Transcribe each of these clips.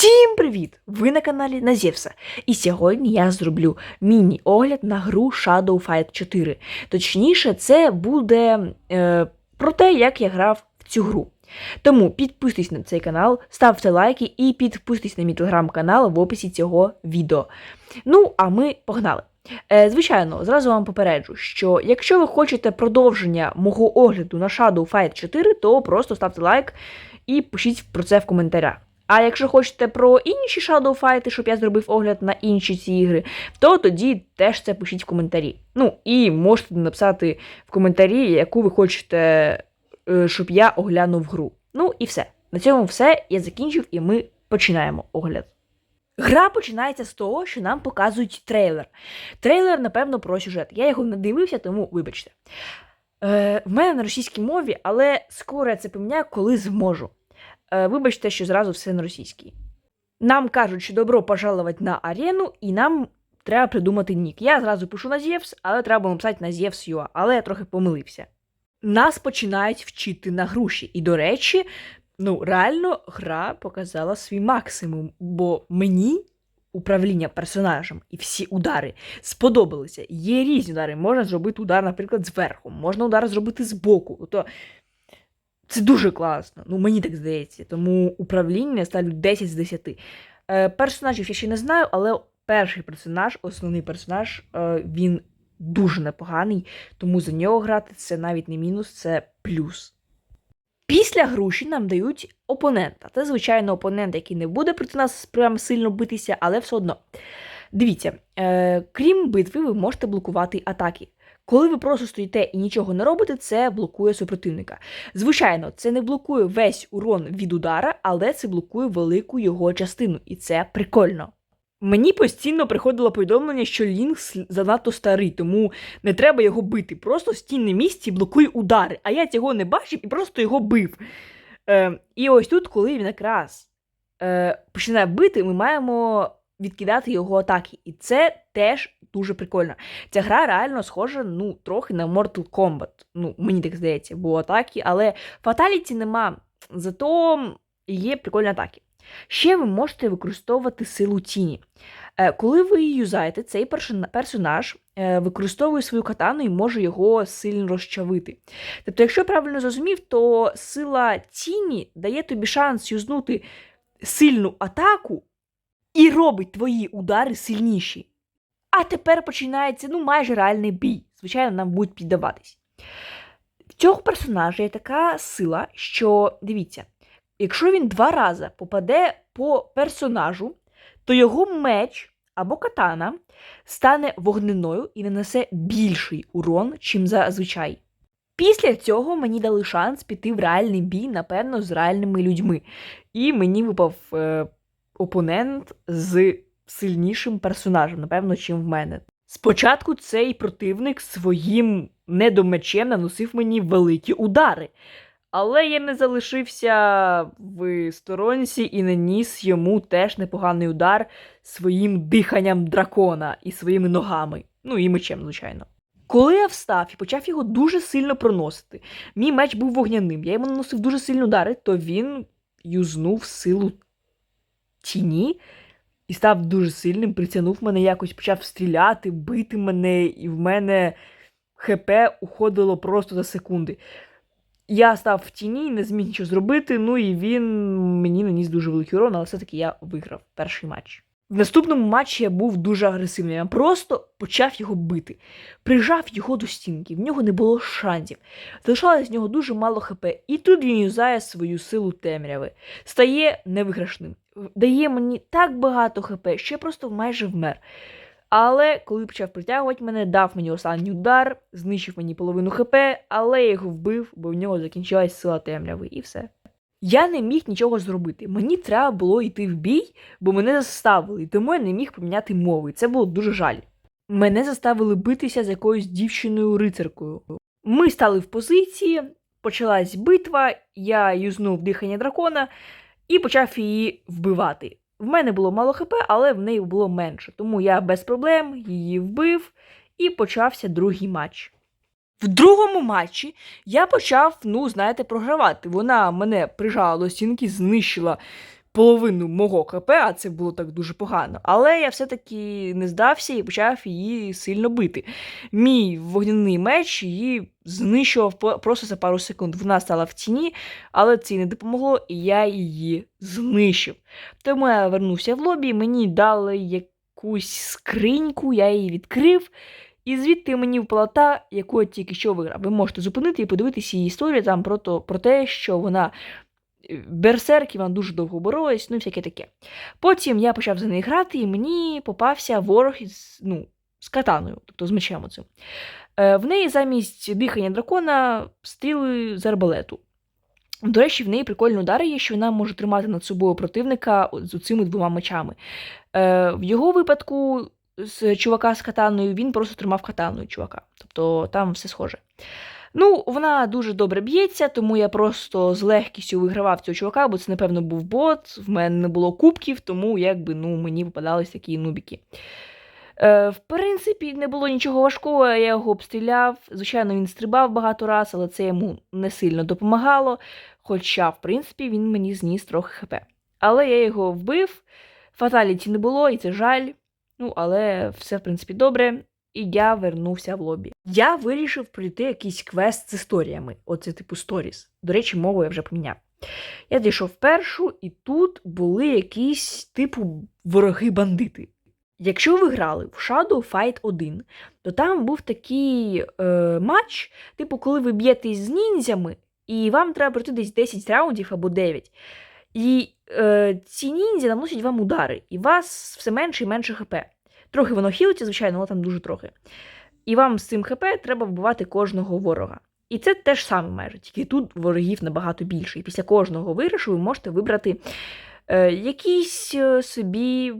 Всім привіт! Ви на каналі Назєвса. І сьогодні я зроблю міні-огляд на гру Shadow Fight 4. Точніше, це буде е, про те, як я грав в цю гру. Тому підписуйтесь на цей канал, ставте лайки і підписуйтесь на мій телеграм-канал в описі цього відео. Ну, а ми погнали. Е, звичайно, зразу вам попереджу, що якщо ви хочете продовження мого огляду на Shadow Fight 4, то просто ставте лайк і пишіть про це в коментарях. А якщо хочете про інші Fight, щоб я зробив огляд на інші ці ігри, то тоді теж це пишіть в коментарі. Ну і можете написати в коментарі, яку ви хочете, е, щоб я оглянув гру. Ну і все. На цьому все. Я закінчив, і ми починаємо огляд. Гра починається з того, що нам показують трейлер. Трейлер, напевно, про сюжет. Я його не дивився, тому вибачте. Е, в мене на російській мові, але скоро я це поміняю, коли зможу. Е, вибачте, що зразу все на російській. Нам кажуть, що добро пожаловать на арену, і нам треба придумати нік. Я зразу пишу на Зевс, але треба було написати на Зевс.ua, але я трохи помилився. Нас починають вчити на груші. І, до речі, ну, реально гра показала свій максимум, бо мені управління персонажем і всі удари сподобалися. Є різні удари. Можна зробити удар, наприклад, зверху, можна удар зробити збоку. Тобто це дуже класно. Ну, мені так здається. Тому управління ставлю 10 з 10. Е, персонажів я ще не знаю, але перший персонаж, основний персонаж, е, він дуже непоганий, тому за нього грати це навіть не мінус, це плюс. Після груші нам дають опонента. Це, звичайно, опонент, який не буде проти нас прям сильно битися, але все одно. Дивіться, е, крім битви, ви можете блокувати атаки. Коли ви просто стоїте і нічого не робите, це блокує супротивника. Звичайно, це не блокує весь урон від удара, але це блокує велику його частину, і це прикольно. Мені постійно приходило повідомлення, що Лінкс занадто старий, тому не треба його бити. Просто стій на місці, блокуй удари. А я цього не бачив і просто його бив. Е, і ось тут, коли він якраз е, починає бити, ми маємо відкидати його атаки. І це теж дуже прикольно. Ця гра реально схожа, ну, трохи на Mortal Kombat. Ну, мені так здається, бо атаки, але фаталіті нема. Зато є прикольні атаки. Ще ви можете використовувати силу тіні. Е, Коли ви її юзаєте, цей персонаж е, використовує свою катану і може його сильно розчавити. Тобто, якщо я правильно зрозумів, то сила тіні дає тобі шанс юзнути сильну атаку і робить твої удари сильніші. А тепер починається ну майже реальний бій. Звичайно, нам будуть піддаватись. В цього персонажа є така сила, що дивіться, якщо він два рази попаде по персонажу, то його меч або катана стане вогненою і нанесе більший урон, чим зазвичай. Після цього мені дали шанс піти в реальний бій, напевно, з реальними людьми. І мені випав е, опонент з сильнішим персонажем, напевно, чим в мене. Спочатку цей противник своїм недомечем наносив мені великі удари. Але я не залишився в сторонці і наніс йому теж непоганий удар своїм диханням дракона і своїми ногами. Ну і мечем, звичайно. Коли я встав і почав його дуже сильно проносити, мій меч був вогняним, я йому наносив дуже сильні удари, то він юзнув силу тіні і став дуже сильним, притягнув мене якось, почав стріляти, бити мене, і в мене ХП уходило просто за секунди. Я став в тіні, не зміг нічого зробити, ну і він мені наніс дуже великий урон, але все-таки я виграв перший матч. В наступному матчі я був дуже агресивним. Я просто почав його бити, прижав його до стінки, в нього не було шансів. Залишалось з нього дуже мало хп, і тут він юзає свою силу темряви, стає невиграшним, дає мені так багато хп, що я просто майже вмер. Але коли почав притягувати мене, дав мені останній удар, знищив мені половину хп, але я його вбив, бо в нього закінчилась сила темряви, і все. Я не міг нічого зробити. Мені треба було йти в бій, бо мене заставили, тому я не міг поміняти мови. Це було дуже жаль. Мене заставили битися з якоюсь дівчиною-рицаркою. Ми стали в позиції, почалась битва, я юзнув дихання дракона і почав її вбивати. В мене було мало хп, але в неї було менше, тому я без проблем її вбив і почався другий матч. В другому матчі я почав, ну, знаєте, програвати. Вона мене прижала до стінки, знищила половину мого КП, а це було так дуже погано. Але я все-таки не здався і почав її сильно бити. Мій вогняний меч її знищував просто за пару секунд. Вона стала в тіні, але це не допомогло, і я її знищив. Тому я вернувся в лобі, мені дали якусь скриньку, я її відкрив. І звідти мені впала та, яку я тільки що виграв. Ви можете зупинити і подивитися її історію там про, то, про те, що вона берсерк, і вона дуже довго боролась, ну і всяке таке. Потім я почав за неї грати, і мені попався ворог із, ну, з катаною, тобто з мечем оцим. Е, в неї замість дихання дракона стріли з арбалету. До речі, в неї прикольний удар є, що вона може тримати над собою противника з цими двома мечами. Е, в його випадку з чувака з катаною він просто тримав катаною чувака. Тобто там все схоже. Ну, вона дуже добре б'ється, тому я просто з легкістю вигравав цього чувака, бо це, напевно, був бот, в мене не було кубків, тому якби ну, мені попадались такі нубіки. Е, в принципі, не було нічого важкого, я його обстріляв. Звичайно, він стрибав багато разів, але це йому не сильно допомагало. Хоча, в принципі, він мені зніс трохи хп. Але я його вбив, фаталіті не було, і це жаль. Ну, але все, в принципі, добре. І я вернувся в лобі. Я вирішив пройти якийсь квест з історіями. Оце типу сторіс. До речі, мову я вже поміняв. Я дійшов першу, і тут були якісь типу вороги-бандити. Якщо ви грали в Shadow Fight 1, то там був такий е, матч, типу, коли ви б'єтесь з ніндзями, і вам треба пройти десь 10 раундів або 9. І е, ці ніндзя наносять вам удари, і вас все менше і менше хп. Трохи воно хілиться, звичайно, але там дуже трохи. І вам з цим ХП треба вбивати кожного ворога. І це те ж саме майже, тільки тут ворогів набагато більше. І після кожного виграшу ви можете вибрати е, якийсь е, собі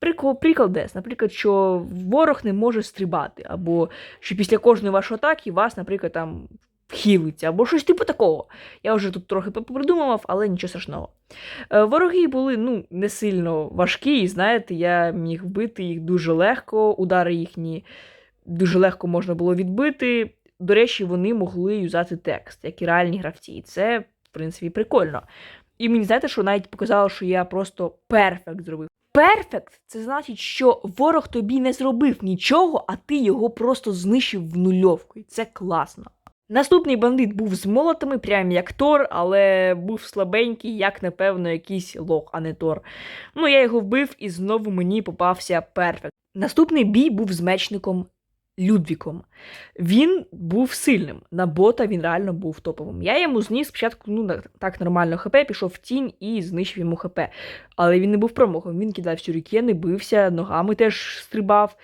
прикол, приколдес. Наприклад, що ворог не може стрибати, або що після кожної вашої атаки вас, наприклад, там хілиться, або щось типу такого. Я вже тут трохи попридумував, але нічого страшного. Е, Вороги були ну, не сильно важкі, і знаєте, я міг вбити їх дуже легко, удари їхні дуже легко можна було відбити. До речі, вони могли юзати текст, як і реальні гравці. І це, в принципі, прикольно. І мені знаєте, що навіть показало, що я просто перфект зробив. Перфект це значить, що ворог тобі не зробив нічого, а ти його просто знищив в нульовку. І це класно. Наступний бандит був з молотами, прям як Тор, але був слабенький, як, напевно, якийсь лох, а не Тор. Ну, я його вбив і знову мені попався перфект. Наступний бій був з мечником Людвіком. Він був сильним. На бота він реально був топовим. Я йому зніс спочатку ну, так нормально ХП, пішов в тінь і знищив йому ХП. Але він не був промахом. Він кидав сюрікени, бився, ногами теж стрибав.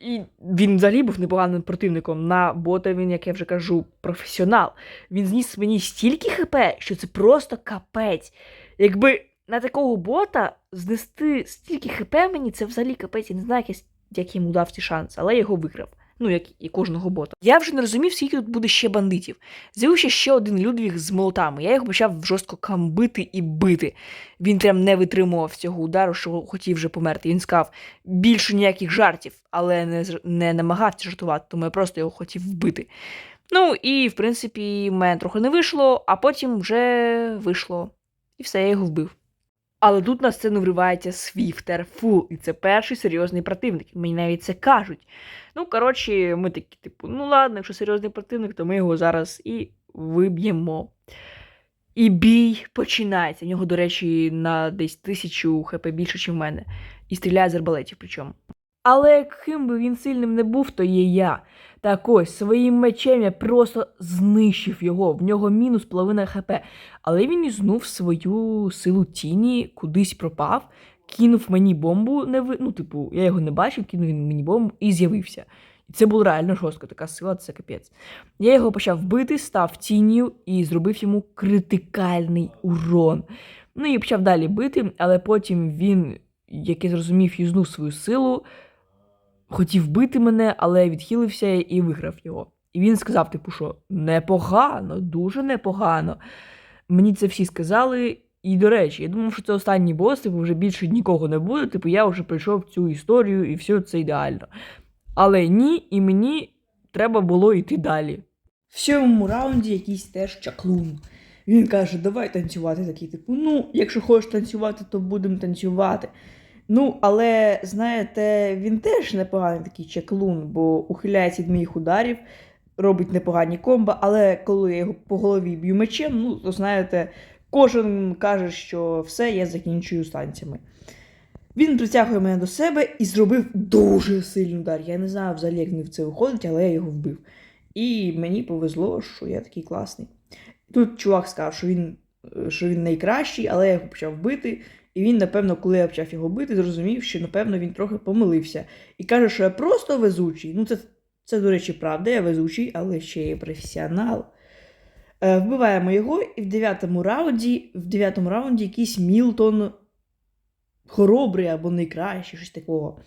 І він взагалі був непоганим противником. На бота він, як я вже кажу, професіонал. Він зніс мені стільки хп, що це просто капець. Якби на такого бота знести стільки хп мені, це взагалі капець. Я не знаю, як, я як йому дав ці шанс, але я його виграв. Ну, як і кожного бота. Я вже не розумів, скільки тут буде ще бандитів. З'явився ще один Людвіг з молотами. Я його почав жорстко камбити і бити. Він прям не витримував цього удару, що хотів вже померти. Він сказав більше ніяких жартів, але не, не намагався жартувати, тому я просто його хотів вбити. Ну і в принципі, в мене трохи не вийшло, а потім вже вийшло. І все, я його вбив. Але тут на сцену вривається Свіфтер Фул, і це перший серйозний противник. Мені навіть це кажуть. Ну, коротше, ми такі, типу, ну ладно, якщо серйозний противник, то ми його зараз і виб'ємо. І бій починається. В нього, до речі, на десь тисячу хп більше, ніж в мене. І стріляє з арбалетів причому. Але яким би він сильним не був, то є я. Так ось своїм мечем я просто знищив його. В нього мінус половина хп. Але він ізнув свою силу тіні, кудись пропав, кинув мені бомбу, не ви... ну, типу, я його не бачив, кинув він мені бомбу і з'явився. І це було реально жорстко, така сила, це капець. Я його почав бити, став тінню і зробив йому критикальний урон. Ну і почав далі бити, але потім він, як я зрозумів, юзнув свою силу, хотів бити мене, але відхилився і виграв його. І він сказав, типу, що непогано, дуже непогано. Мені це всі сказали. І, до речі, я думав, що це останній бос, типу, вже більше нікого не буде. Типу, я вже пройшов цю історію і все це ідеально. Але ні, і мені треба було йти далі. В сьомому раунді якийсь теж чаклун. Він каже, давай танцювати. Такий, типу, ну, якщо хочеш танцювати, то будемо танцювати. Ну, але знаєте, він теж непоганий такий чеклун, бо ухиляється від моїх ударів, робить непогані комбо, але коли я його по голові б'ю мечем, ну, то знаєте, кожен каже, що все, я закінчую станціями. Він притягує мене до себе і зробив дуже сильний удар. Я не знаю взагалі, як в це виходить, але я його вбив. І мені повезло, що я такий класний. Тут чувак сказав, що він, що він найкращий, але я його почав бити. І він, напевно, коли я почав його бити, зрозумів, що, напевно, він трохи помилився. І каже, що я просто везучий. Ну, це, це до речі, правда, я везучий, але ще є професіонал. Е, вбиваємо його, і в дев'ятому раунді, в дев'ятому раунді якийсь Мілтон хоробрий або найкращий, щось такого.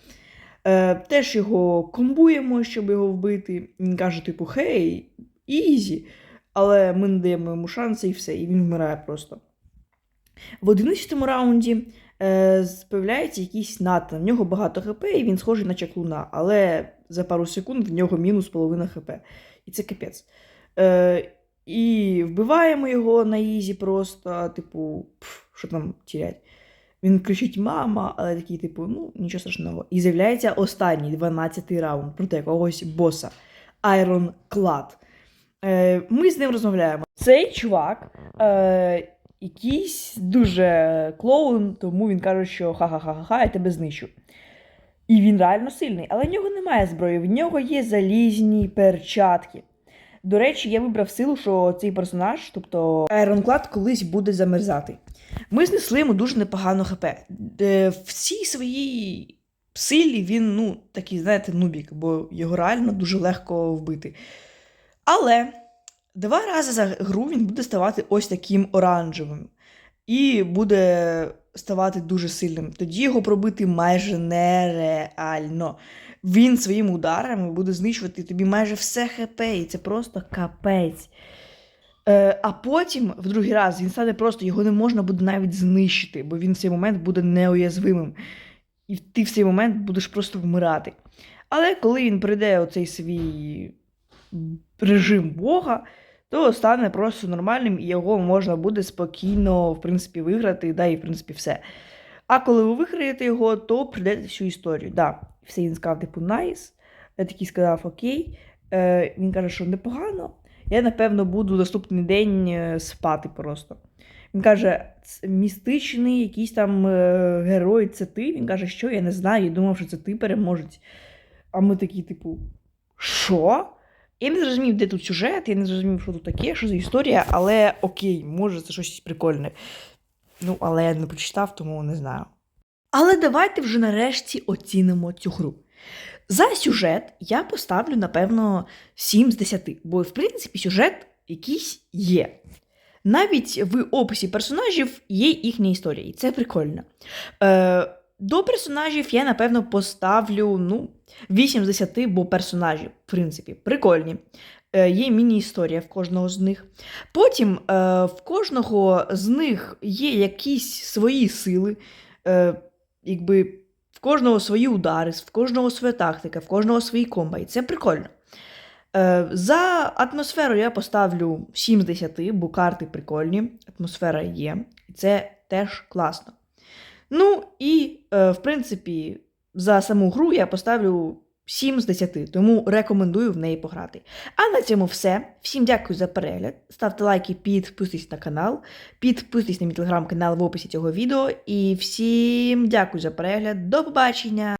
Е, теж його комбуємо, щоб його вбити. Він каже, типу, хей, ізі. Але ми не даємо йому шанси і все, і він вмирає просто. В 11 раунді е, з'являється якийсь Натан. В нього багато хп, і він схожий на чаклуна, але за пару секунд в нього мінус половина хп. І це капець. Е, і вбиваємо його на ізі просто, типу, пф, що там тірять. Він кричить мама, але такий, типу, ну, нічого страшного. І з'являється останній 12-й раунд проти якогось боса Iron Clad. Е, ми з ним розмовляємо. Цей чувак е, якийсь дуже клоун, тому він каже, що ха-ха-ха-ха, я тебе знищу. І він реально сильний, але в нього немає зброї, в нього є залізні перчатки. До речі, я вибрав силу, що цей персонаж, тобто Ironclad, колись буде замерзати. Ми знесли йому дуже непогано хп. Е, цій своїй силі він, ну, такий, знаєте, нубік, бо його реально дуже легко вбити. Але два рази за гру він буде ставати ось таким оранжевим. І буде ставати дуже сильним. Тоді його пробити майже нереально. Він своїми ударами буде знищувати тобі майже все хп, і це просто капець. Е, а потім, в другий раз, він стане просто, його не можна буде навіть знищити, бо він в цей момент буде неуязвимим. І ти в цей момент будеш просто вмирати. Але коли він прийде оцей свій режим Бога, то стане просто нормальним і його можна буде спокійно, в принципі, виграти, да, і в принципі все. А коли ви виграєте його, то прийдете всю історію. Да, все він сказав, типу, найс. Я такий сказав, окей. Е, він каже, що непогано. Я, напевно, буду наступний день е, спати просто. Він каже, містичний якийсь там е, герой, це ти. Він каже, що я не знаю, я думав, що це ти переможець. А ми такі, типу, що? Я не зрозумів, де тут сюжет, я не зрозумів, що тут таке, що за історія, але окей, може, це щось прикольне. Ну, але я не прочитав, тому не знаю. Але давайте вже нарешті оцінимо цю гру. За сюжет я поставлю, напевно, 7 з 10, бо, в принципі, сюжет якийсь є. Навіть в описі персонажів є їхня історія, і це прикольно. Е, до персонажів я, напевно, поставлю ну, 8 з 10, бо персонажі, в принципі, прикольні. Е, є міні-історія в кожного з них. Потім е, в кожного з них є якісь свої сили, е, якби в кожного свої удари, в кожного своя тактика, в кожного свої комба. І це прикольно. Е, за атмосферу я поставлю 7 з 10, бо карти прикольні, атмосфера є, і це теж класно. Ну і, е, в принципі, за саму гру я поставлю 7 з 10, тому рекомендую в неї пограти. А на цьому все. Всім дякую за перегляд. Ставте лайки, підписуйтесь на канал, підписуйтесь на мій телеграм-канал в описі цього відео. І всім дякую за перегляд. До побачення!